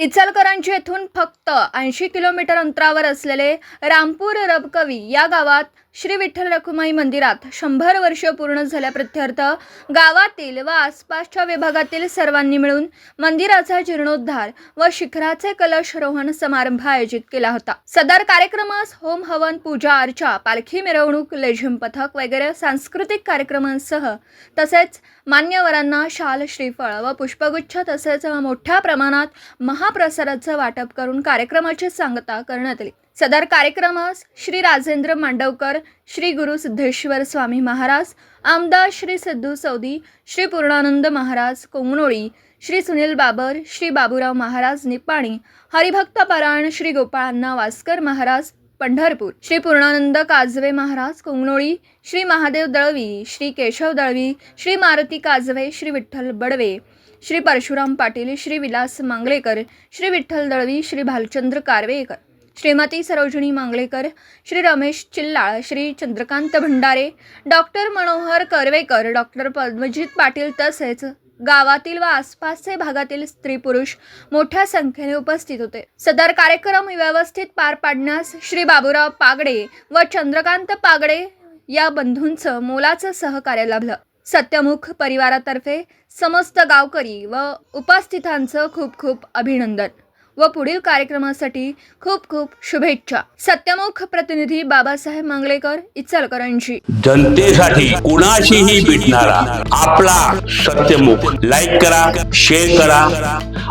इचलकरांची येथून फक्त ऐंशी किलोमीटर अंतरावर असलेले रामपूर रबकवी या गावात श्री विठ्ठल रखुमाई मंदिरात शंभर वर्ष पूर्ण झाल्याप्रत्यर्थ गावातील व आसपासच्या विभागातील सर्वांनी मिळून मंदिराचा जीर्णोद्धार व शिखराचे कलशरोहण समारंभ आयोजित केला होता. सदर कार्यक्रमास होम हवन पूजा अर्चा पालखी मिरवणूक लेझिम पथक वगैरे सांस्कृतिक कार्यक्रमांसह तसेच मान्यवरांना शाल श्रीफळ व पुष्पगुच्छ तसेच मोठ्या प्रमाणात महा महाप्रसादाचं वाटप करून कार्यक्रमाची सांगता करण्यात आली. सदर कार्यक्रमास श्री राजेंद्र मांडवकर श्री गुरु सिद्धेश्वर स्वामी महाराज आमदार श्री सिद्धू सौदी श्री पूर्णानंद महाराज कोंगनोळी श्री सुनील बाबर श्री बाबूराव महाराज निपाणी हरिभक्त परायण श्री गोपाळांना वास्कर महाराज पंढरपूर. श्री पूर्णानंद काजवे महाराज कुंगणोळी श्री महादेव दळवी श्री केशव दळवी श्री मारुती काजवे श्री विठ्ठल बडवे श्री परशुराम पाटील श्री विलास मांगलेकर श्री विठ्ठल दळवी श्री भालचंद्र कारवेकर श्रीमती सरोजिनी मांगलेकर श्री रमेश चिल्लाळ श्री चंद्रकांत भंडारे डॉक्टर मनोहर करवेकर डॉक्टर पद्मजित पाटील तसेच गावातील व आसपासचे भागातील स्त्री पुरुष मोठ्या संख्येने उपस्थित होते. सदर कार्यक्रम व्यवस्थित पार पाडण्यास श्री बाबूराव पागडे व चंद्रकांत पागडे या बंधूंचं मोलाचं सहकार्य लाभलं. सत्यमुख परिवारातर्फे समस्त गावकरी व उपस्थितांचं खूप खूप अभिनंदन. व पुढील कार्यक्रमासाठी खूप खूप शुभेच्छा. सत्यमुख प्रतिनिधी बाबासाहेब मांगलेकर इचलकरंजी. जनतेसाठी कुणाशीही भेटणारा आपला सत्यमुख. लाईक करा शेअर करा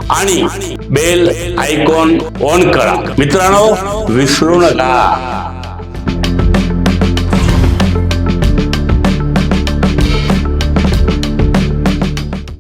आणि बेल आयकॉन ऑन करा. मित्रांनो विसरू नका.